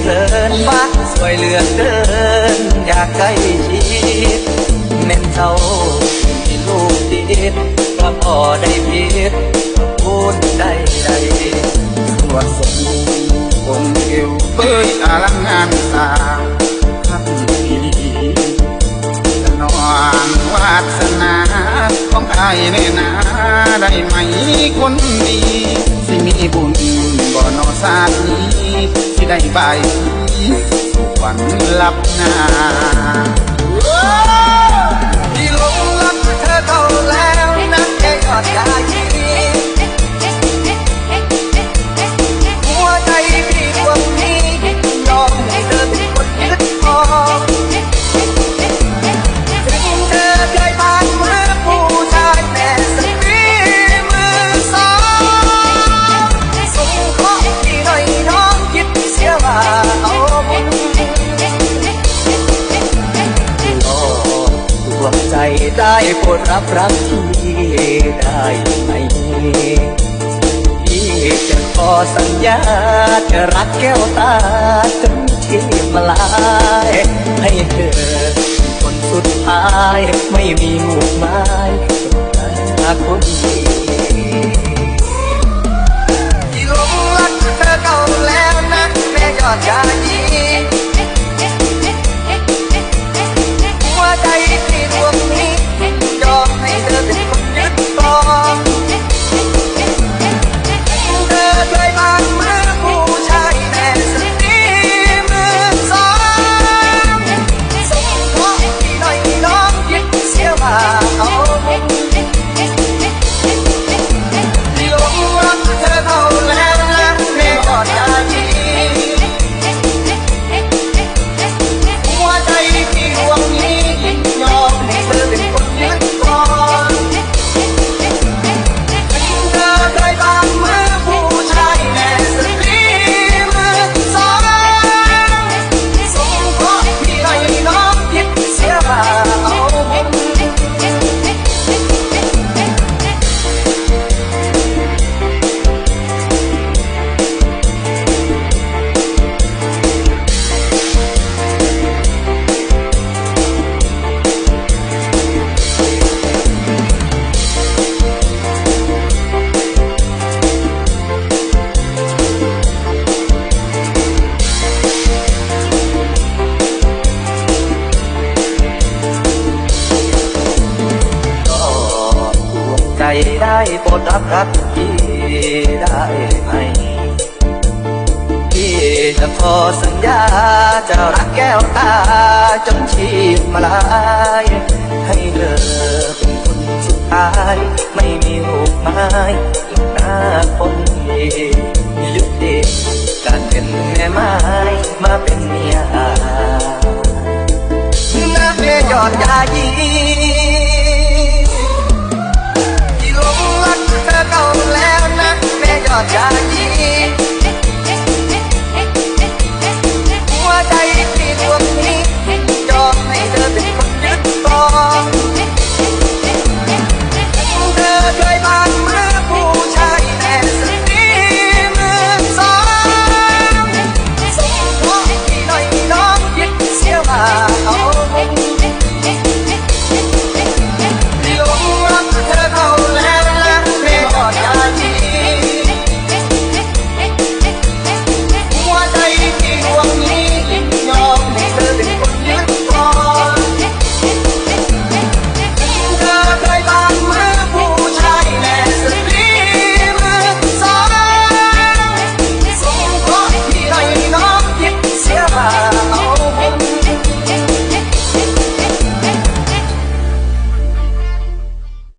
เพลินบ้านสวยเหลือเกิน อยากใกล้ชิดแม่นเจ้ามีลูกติดก็พอได้พิดพูดได้ได้สวดสมผมเอวเบยอลังงานสาวทับดีสนองวาสนาของไอ้ในนาได้ไหมคนดี สิมีบุญบ่นอสานี ได้ใบสุวรรณลับนา วงใจได้โปรดรับรักที่ได้ไหมพี่จะขอสัญญาจะรักแก้วตาจนที่มาลายให้เธอคนสุดท้ายไม่มีหมู่ไม้หาคนดี ได้โปรดรับรักพี่ได้ไหม พี่จะขอสัญญาจะรักแก้วตาจนชีพมาลายให้เธอเป็นคนสุดท้าย ไม่มีหูกไม้หน้าคนดี